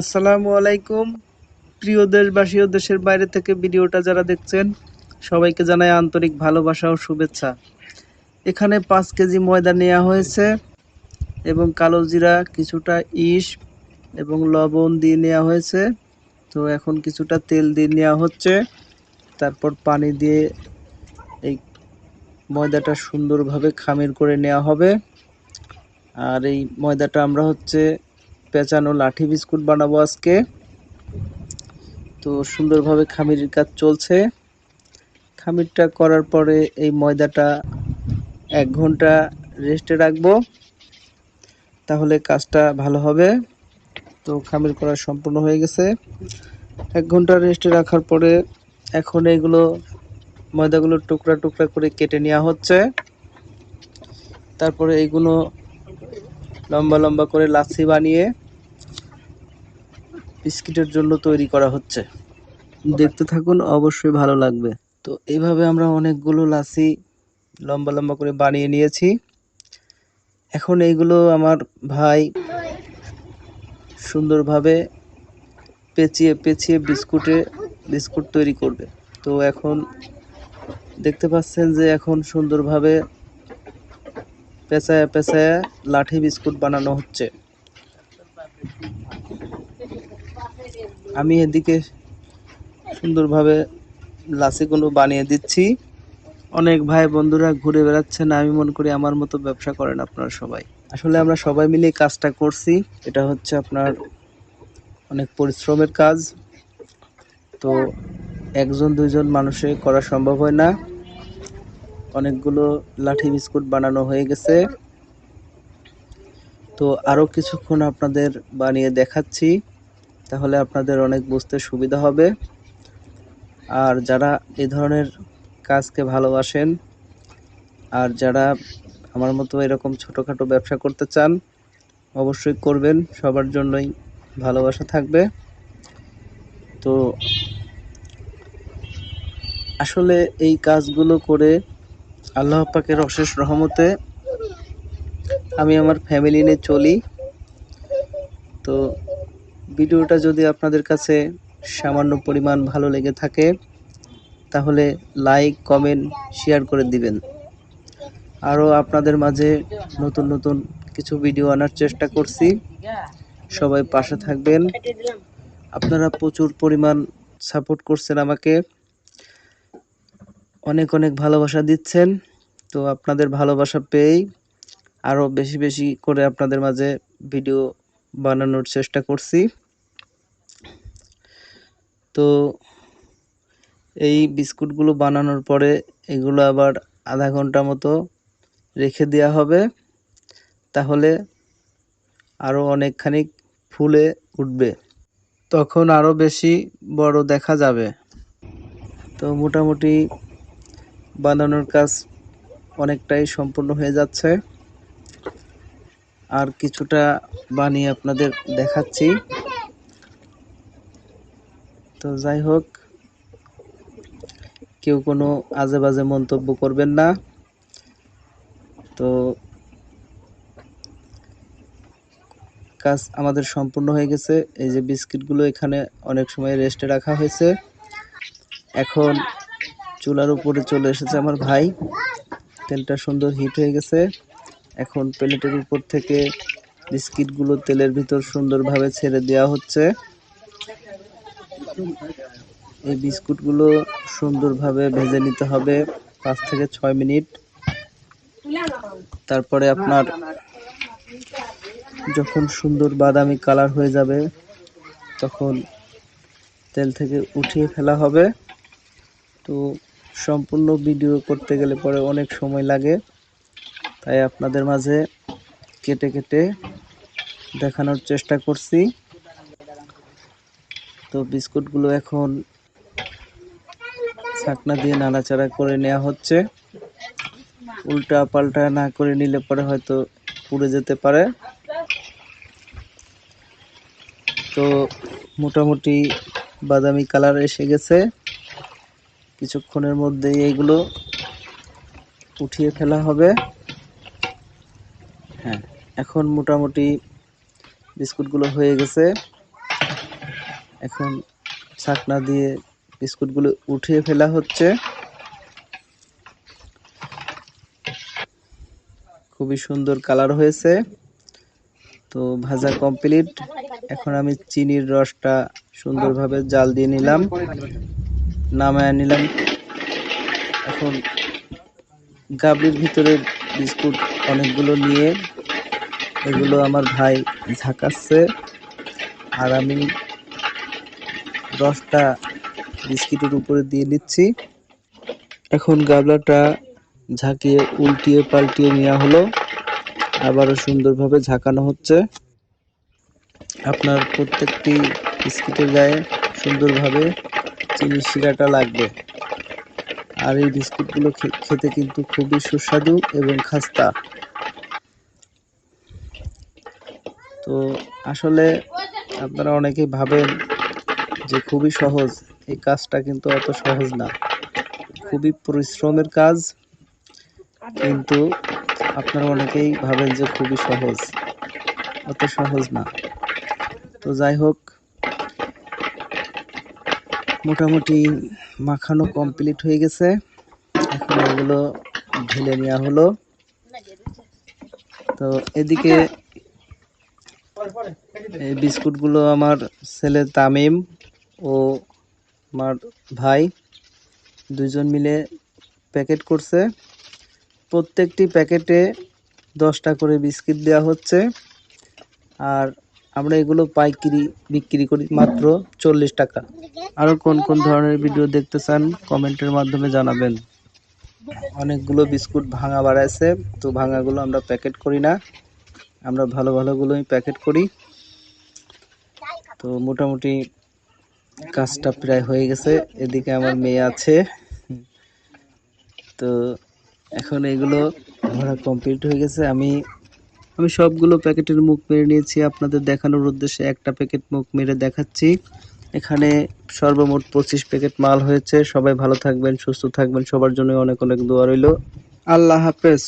আসসালামু আলাইকুম। প্রিয় দেশবাসী ও দেশের বাইরে থেকে ভিডিওটা যারা দেখছেন, সবাইকে জানাই আন্তরিক ভালোবাসা ও শুভেচ্ছা। এখানে পাঁচ কেজি ময়দা নেওয়া হয়েছে এবং কালো জিরা, কিছুটা ইস এবং লবণ দিয়ে নেওয়া হয়েছে। তো এখন কিছুটা তেল দিয়ে নেওয়া হচ্ছে। তারপর পানি দিয়ে এই ময়দাটা সুন্দরভাবে খামির করে নেওয়া হবে। আর এই ময়দাটা আমরা হচ্ছে পেঁচানো লাঠি বিস্কুট বানাবো আজকে। তো সুন্দরভাবে খামিরের কাজ চলছে। খামিরটা করার পরে এই ময়দাটা এক ঘণ্টা রেস্টে রাখব। তাহলে কাজটা ভালো হবে। তো খামির করা সম্পূর্ণ হয়ে গেছে। এক ঘণ্টা রেস্টে রাখার পরে এখন এগুলো ময়দাগুলো টুকরা টুকরা করে কেটে নেওয়া হচ্ছে। তারপরে এগুলো লম্বা লম্বা করে লাচ্ছি বানিয়ে বিস্কিটের জন্য তৈরি করা হচ্ছে। দেখতে থাকুন, অবশ্যই ভালো লাগবে। তো এইভাবে আমরা অনেকগুলো লাচ্ছি লম্বা লম্বা করে বানিয়ে নিয়েছি। এখন এইগুলো আমার ভাই সুন্দরভাবে পেঁচিয়ে পেঁচিয়ে বিস্কুটে বিস্কুট তৈরি করবে। তো এখন দেখতে পাচ্ছেন যে এখন সুন্দরভাবে পেঁচায়া পেঁচায়া লাঠি বিস্কুট বানানো হচ্ছে। আমি এদিকে সুন্দরভাবে লাসিগুলো বানিয়ে দিচ্ছি। অনেক ভাই বন্ধুরা ঘুরে বেড়াচ্ছেন আমি মনে করি আমার মতো ব্যবসা করেন আপনারা সবাই। আসলে আমরা সবাই মিলে কাজটা করছি, এটা হচ্ছে আপনার অনেক পরিশ্রমের কাজ। তো একজন, দুইজন মানুষে করা সম্ভব হয় না। অনেকগুলো লাঠি বিস্কুট বানানো হয়ে গেছে। তো আরও কিছুক্ষণ আপনাদের বানিয়ে দেখাচ্ছি। তাহলে আপনাদের অনেক বুঝতে সুবিধা হবে। আর যারা এ ধরনের কাজকে ভালোবাসেন, আর যারা আমার মতো এরকম ছোটোখাটো ব্যবসা করতে চান, অবশ্যই করবেন। সবার জন্যই ভালোবাসা থাকবে। তো আসলে এই কাজগুলো করে আল্লাহ পাকের অশেষ রহমতে আমি আমার ফ্যামিলি নিয়ে চলি। তো ভিডিওটা যদি আপনাদের কাছে সামান্য পরিমাণ ভালো লেগে থাকে, তাহলে লাইক কমেন্ট শেয়ার করে দিবেন। আরও আপনাদের মাঝে নতুন নতুন কিছু ভিডিও আনার চেষ্টা করছি। সবাই পাশে থাকবেন। আপনারা প্রচুর পরিমাণ সাপোর্ট করছেন আমাকে। অনেক অনেক ভালোবাসা দিচ্ছেন। তো আপনাদের ভালোবাসা পেয়েই আরও বেশি বেশি করে আপনাদের মাঝে ভিডিও বানানোর চেষ্টা করছি। তো এই বিস্কুটগুলো বানানোর পরে এগুলো আবার আধা ঘণ্টা মতো রেখে দেওয়া হবে। তাহলে আরও অনেকখানি ফুলে উঠবে। তখন আরও বেশি বড় দেখা যাবে। তো মোটামুটি বানানোর কাজ অনেকটাই সম্পূর্ণ হয়ে যাচ্ছে। আর কিছুটা বানিয়ে আপনাদের দেখাচ্ছি। তো যাই হোক, কেউ কোনো আজে বাজে মন্তব্য করবেন না। তো কাজ আমাদের সম্পূর্ণ হয়ে গেছে। এই যে বিস্কিটগুলো এখানে অনেক সময় রেস্টে রাখা হয়েছে। এখন চুলার উপরে চলে এসেছে আমার ভাই। তেলটা সুন্দর হিট হয়ে গেছে। এখন প্লেটের উপর থেকে বিস্কিটগুলো তেলের ভিতর সুন্দরভাবে ছেড়ে দেওয়া হচ্ছে। এই বিস্কুটগুলো সুন্দরভাবে ভেজে নিতে হবে পাঁচ থেকে ছয় মিনিট। তারপরে আপনার যখন সুন্দর বাদামি কালার হয়ে যাবে, তখন তেল থেকে উঠিয়ে ফেলা হবে। তো সম্পূর্ণ ভিডিও করতে গেলে পরে অনেক সময় লাগে, তাই আপনাদের মাঝে কেটে কেটে দেখানোর চেষ্টা করছি। তো বিস্কুটগুলো এখন ছাকনা দিয়ে নাড়াচাড়া করে নেওয়া হচ্ছে। উল্টা পাল্টা না করে নিলে পরে হয়তো পুড়ে যেতে পারে। তো মোটামুটি বাদামি কালার এসে গেছে। কিছুক্ষণের মধ্যেই এইগুলো উঠিয়ে ফেলা হবে। হ্যাঁ এখন মোটামুটি বিস্কুটগুলো হয়ে গেছে। এখন ছাকনা দিয়ে বিস্কুটগুলো উঠিয়ে ফেলা হচ্ছে। খুবই সুন্দর কালার হয়েছে। তো ভাজা কমপ্লিট। এখন আমি চিনির রসটা সুন্দরভাবে জাল দিয়ে নিলাম। নামায় নিলাম। এখন গাবলির ভিতরে বিস্কুট অনেকগুলো নিয়ে এগুলো আমার ভাই ঝাঁকাচ্ছে। আর আমি রসটা বিস্কিটের উপরে দিয়ে নিচ্ছি। এখন গাবলাটা ঝাঁকিয়ে, উল্টিয়ে, পাল্টিয়ে নেওয়া হলো। আবারও সুন্দরভাবে ঝাঁকানো হচ্ছে। আপনার প্রত্যেকটি বিস্কিটের গায়ে সুন্দরভাবে চিনি শিরাটা লাগবে। আর এই বিস্কুটগুলো খেতে কিন্তু খুবই সুস্বাদু এবং খাস্তা। তো আসলে আপনারা অনেকেই ভাবেন যে খুবই সহজ, এই কাজটা কিন্তু অত সহজ না। খুবই পরিশ্রমের কাজ, কিন্তু আপনারা অনেকেই ভাবেন যে খুবই সহজ। অত সহজ না। তো যাই হোক, মোটামুটি মাখানো কমপ্লিট হয়ে গেছে। এখন এগুলো ঢেলে নেওয়া হলো। তো এদিকে এই বিস্কুটগুলো আমার ছেলে তামিম ও আমার ভাই দুজন মিলে প্যাকেট করছে। প্রত্যেকটি প্যাকেটে দশটা করে বিস্কিট দেওয়া হচ্ছে। আর আমরা এগুলো পাইকারি বিক্রি করি মাত্র চল্লিশ টাকা। আরও কোন কোন ধরনের ভিডিও দেখতে চান কমেন্টের মাধ্যমে জানাবেন। অনেকগুলো বিস্কুট ভাঙা বাড়াইছে, তো ভাঙাগুলো আমরা প্যাকেট করি না। আমরা ভালো ভালোগুলোই প্যাকেট করি। তো মোটামুটি কাজটা প্রায় হয়ে গেছে। এদিকে আমার মেয়ে আছে। তো এখন এগুলো ভরা কমপ্লিট হয়ে গেছে। আমি আমি সবগুলো প্যাকেটের মুখ মেরে নিয়েছি। আপনাদের দেখানোর উদ্দেশ্যে একটা প্যাকেট মুখ মেরে দেখাচ্ছি। এখানে সর্বমোট পঁচিশ প্যাকেট মাল হয়েছে। সবাই ভালো থাকবেন, সুস্থ থাকবেন। সবার জন্য অনেক অনেক দোয়া রইল। আল্লাহ হাফেজ।